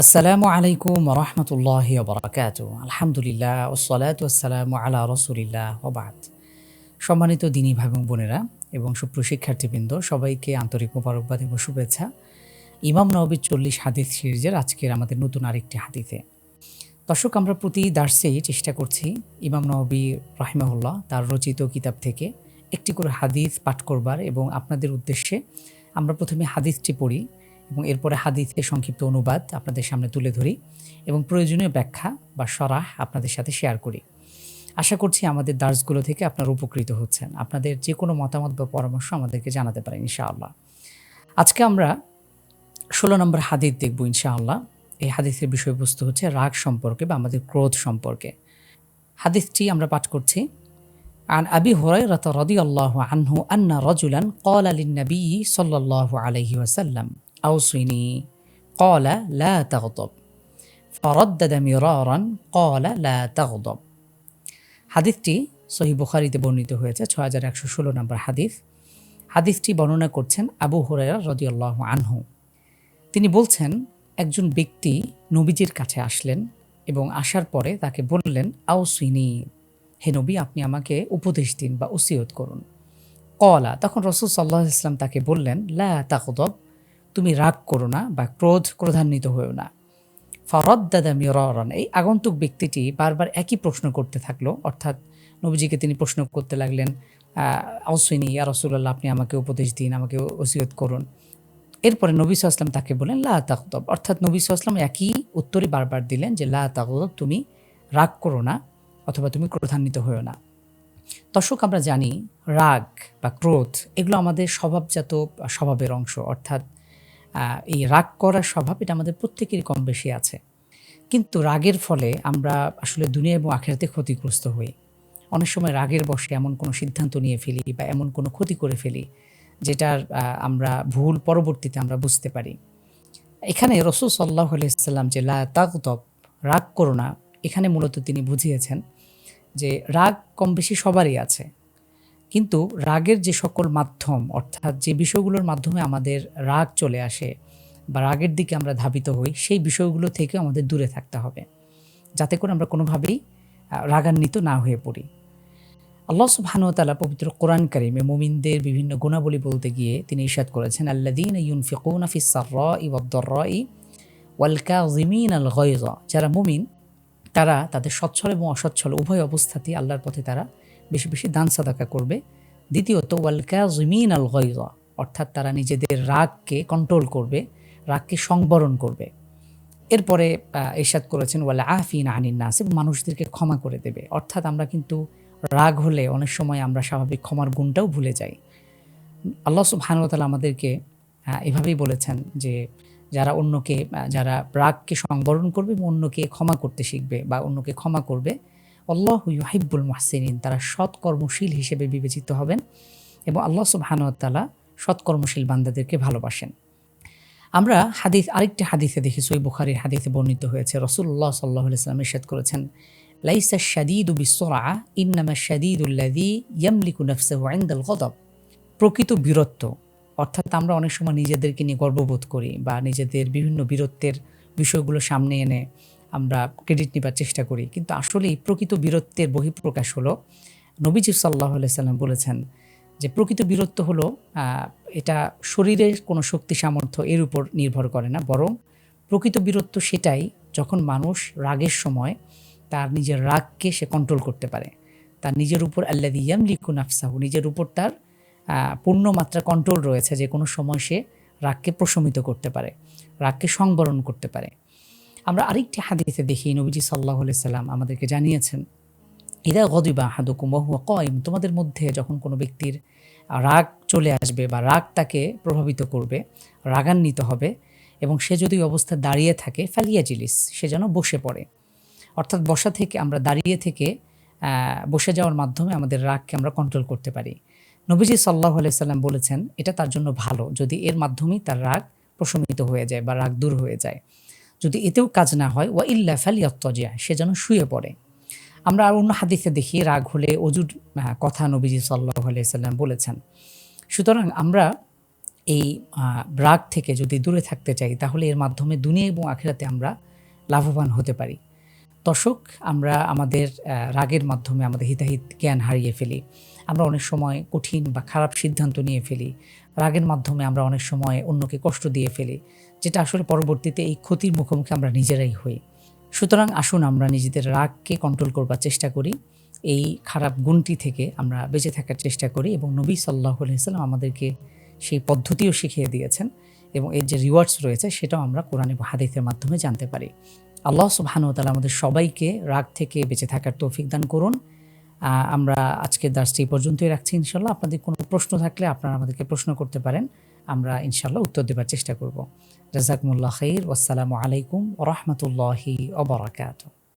আসসালামু আলাইকুম রহমতুল্লাহ বরাকাত আলহামদুলিল্লাহ ওসলাত ওসালাম আলা রসুলিল্লাহ ওবাদ সম্মানিত দিনী ভাই বোনেরা এবং সুপ্রশিক্ষার্থীবৃন্দ সবাইকে আন্তরিক মোবারকবাদ এবং শুভেচ্ছা। ইমাম নবীর চল্লিশ হাদিস সিরিজের আজকের আমাদের নতুন আরেকটি হাদিসে। দর্শক, আমরা প্রতি দার্সেই চেষ্টা করছি ইমাম নবী রাহিমাহুল্লাহ তার রচিত কিতাব থেকে একটি করে হাদিস পাঠ করবার এবং আপনাদের উদ্দেশ্যে আমরা প্রথমে হাদিসটি পড়ি। এবং এরপরে হাদিসের সংক্ষিপ্ত অনুবাদ আপনাদের সামনে তুলে ধরি এবং প্রয়োজনীয় ব্যাখ্যা বা সরাহ আপনাদের সাথে শেয়ার করি আশা করছি আমাদের দার্সগুলো থেকে আপনারা উপকৃত হচ্ছেন আপনাদের যে কোনো মতামত বা পরামর্শ আমাদেরকে জানাতে পারেন ইনশাআল্লাহ আজকে আমরা ষোলো নম্বর হাদিস দেখব ইনশাআল্লাহ এই হাদিসের বিষয়বস্তু হচ্ছে রাগ সম্পর্কে বা আমাদের ক্রোধ সম্পর্কে হাদিসটি আমরা পাঠ করছি عن أبي هريرة رضي الله عنه أن رجلا قال للنبي صلى الله عليه وسلم أوصني قال لا تغضب فردد مرارا قال لا تغضب হাদিসটি সহি বুখারিতে বর্ণিত হয়েছে ছ হাজার একশো ষোলো নম্বর হাদিস হাদিসটি বর্ণনা করছেন আবু হুরাইরা রদিয়াল্লাহ আনহু তিনি বলছেন একজন ব্যক্তি নবীজির কাছে আসলেন এবং আসার পরে তাকে বললেন আউসিনি হে নবী আপনি আমাকে উপদেশ দিন বা ওসিয়ত করুন কলা তখন রসুল সাল্লাহ ইসলাম তাকে বললেন লা তাকদব তুমি রাগ করো না বা ক্রোধ ক্রোধান্বিত হয়েও না। ফরদ্দাদা মিরন এই আগন্তুক ব্যক্তিটি বারবার একই প্রশ্ন করতে থাকল। অর্থাৎ নবীজিকে তিনি প্রশ্ন করতে লাগলেন আউসিনী, ইয়া রসুল্লাহ আপনি আমাকে উপদেশ দিন, আমাকে ওসিয়ত করুন। এরপরে নবী সাল্লাম তাকে বলেন লা তাকদব অর্থাৎ নবী সাল্লাম একই উত্তরই বারবার দিলেন যে, লা তাকদব তুমি রাগ করো না অথবা তুমি ক্রোধান্বিত হয়েও না। দর্শক, আমরা জানি রাগ বা ক্রোধ, এগুলো আমাদের স্বভাবজাত স্বভাবের অংশ। অর্থাৎ এই রাগ করার স্বভাব এটা আমাদের প্রত্যেকেরই কম বেশি আছে। কিন্তু রাগের ফলে আমরা আসলে দুনিয়া এবং আখেরাতে ক্ষতিগ্রস্ত হই। অনেক সময় রাগের বসে এমন কোনো সিদ্ধান্ত নিয়ে ফেলি বা এমন কোনো ক্ষতি করে ফেলি যেটার আমরা ভুল পরবর্তীতে আমরা বুঝতে পারি। এখানে রসুল সাল্লাহ আলাইসাল্লাম যে, লা রাগ করো না। এখানে মূলত তিনি বুঝিয়েছেন যে, রাগ কম বেশি সবারই আছে। কিন্তু রাগের যে সকল মাধ্যম, অর্থাৎ যে বিষয়গুলোর মাধ্যমে আমাদের রাগ চলে আসে বা রাগের দিকে আমরা ধাবিত হই, সেই বিষয়গুলো থেকে আমাদের দূরে থাকতে হবে। যাতে করে আমরা কোনোভাবেই রাগান্বিত না হয়ে পড়ি। আল্লাহ সুবহানুতালা পবিত্র কোরআন কারিমে মোমিনদের বিভিন্ন গুণাবলী বলতে গিয়ে তিনি ইশাদ করেছেন আল্লাদিন ইউনফিকুন ই ওয়ালকা জিমিন আল গয়জ যারা মুমিন, তারা তাদের সচ্ছল এবং অসচ্ছল উভয় অবস্থাতেই আল্লাহর পথে তারা বেশি বেশি দান সাদাকা করবে। দ্বিতীয়ত ওয়ালকা জমিন আল গয়জ অর্থাৎ তারা নিজেদের রাগকে কন্ট্রোল করবে, রাগকে সংবরণ করবে। এরপরে এরশাদ করেছেন, ওয়াল আফিন আনিন নাস, এবং মানুষদেরকে ক্ষমা করে দেবে। অর্থাৎ আমরা কিন্তু রাগ হলে অনেক সময় আমরা স্বাভাবিক ক্ষমার গুণটাও ভুলে যাই। আল্লাহ সুবহানুতালা আমাদেরকে এভাবেই বলেছেন যে, যারা অন্যকে যারা রাগকে সংবরণ করবে অন্যকে ক্ষমা করতে শিখবে বা অন্যকে ক্ষমা করবে আল্লাহ ইউহিবুল মাহসিনিন, তারা সৎকর্মশীল হিসেবে বিবেচিত হবেন এবং আল্লাহ সুবাহানুতালা সৎকর্মশীল বান্দাদেরকে ভালোবাসেন। আমরা হাদিস, আরেকটি হাদিসে দেখি সই বুখারির হাদিসে বর্ণিত হয়েছে রসুল্লাহ সাল্লাহ ইসলাম ইরশাদ করেছেন, লাইসা শাদিদ বিসরা ইন্নামা শাদিদুল্লাদি ইয়ামলিকু নফসাহু ইনদাল গদব। প্রকৃত বীরত্ব, অর্থাৎ আমরা অনেক সময় নিজেদেরকে নিয়ে গর্ববোধ করি বা নিজেদের বিভিন্ন বীরত্বের বিষয়গুলো সামনে এনে আমরা ক্রেডিট নেবার চেষ্টা করি। কিন্তু আসলে এই প্রকৃত বীরত্বের বহিঃপ্রকাশ হলো নবীজি সাল্লাহ সাল্লাম বলেছেন যে প্রকৃত বীরত্ব হলো এটা শরীরের কোনো শক্তি সামর্থ্য এর উপর নির্ভর করে না। বরং প্রকৃত বীরত্ব সেটাই যখন মানুষ রাগের সময় তার নিজের রাগকে সে কন্ট্রোল করতে পারে। তার নিজের উপর আল্লাদি ইয়ামলিকু নাফসাহু, নিজের উপর তার পূর্ণ মাত্রা কন্ট্রোল রয়েছে যে কোনো সময় সে রাগকে প্রশমিত করতে পারে, রাগকে সংবরণ করতে পারে। আমরা আরেকটি হাদিসে দেখি, নবীজি সাল্লাহ সাল্লাম আমাদেরকে জানিয়েছেন, ইদা গদিবা হাদুকুম হুয়া কয়ম তোমাদের মধ্যে যখন কোনো ব্যক্তির রাগ চলে আসবে বা রাগ তাকে প্রভাবিত করবে, রাগান্বিত হবে এবং সে যদি অবস্থা দাঁড়িয়ে থাকে, ফালিয়া জিলিস, সে যেন বসে পড়ে। অর্থাৎ বসা থেকে আমরা দাঁড়িয়ে থেকে বসে যাওয়ার মাধ্যমে আমাদের রাগকে আমরা কন্ট্রোল করতে পারি। নবীজি সাল্লাহ সাল্লাম বলেছেন, এটা তার জন্য ভালো, যদি এর মাধ্যমেই তার রাগ প্রশমিত হয়ে যায় বা রাগ দূর হয়ে যায়। যদি এতেও কাজ না হয়, ওয়া ইল্লা ফালিয়ত্তজিয়া সে যেন শুয়ে পড়ে। আমরা আর অন্য হাদিসে দেখি, রাগ হলে অজুর কথা নবীজি সাল্লাহ সাল্লাম বলেছেন। সুতরাং আমরা এই রাগ থেকে যদি দূরে থাকতে চাই, তাহলে এর মাধ্যমে দুনিয়া এবং আখেরাতে আমরা লাভবান হতে পারি। দর্শক, আমরা আমাদের রাগের মাধ্যমে আমাদের হিতাহিত জ্ঞান হারিয়ে ফেলি। আমরা অনেক সময় কঠিন বা খারাপ সিদ্ধান্ত নিয়ে ফেলি। রাগের মাধ্যমে আমরা অনেক সময় অন্যকে কষ্ট দিয়ে ফেলি, যেটা আসলে পরবর্তীতে এই ক্ষতির মুখোমুখি আমরা নিজেরাই হই। সুতরাং আসুন আমরা নিজেদের রাগকে কন্ট্রোল করবার চেষ্টা করি, এই খারাপ গুণটি থেকে আমরা বেঁচে থাকার চেষ্টা করি এবং নবী সাল্লাহ সাল্লাম আমাদেরকে সেই পদ্ধতিও শিখিয়ে দিয়েছেন এবং এর যে রিওয়ার্ডস রয়েছে সেটাও আমরা কোরআন হাদিসের মাধ্যমে জানতে পারি। আল্লাহ তাআলা আমাদের সবাইকে রাগ থেকে বেঁচে থাকার তৌফিক দান করুন। আমরা আজকের দার্সটি পর্যন্তই রাখছি, ইনশাল্লাহ। আপনাদের কোনো প্রশ্ন থাকলে আপনারা আমাদেরকে প্রশ্ন করতে পারেন, আমরা ইনশাল্লাহ উত্তর দেবার চেষ্টা করব। রাজাকুমুল্লাহ খৈর আসসালামু আলাইকুম রহমতুল্লাহি ওবরাকাতুহ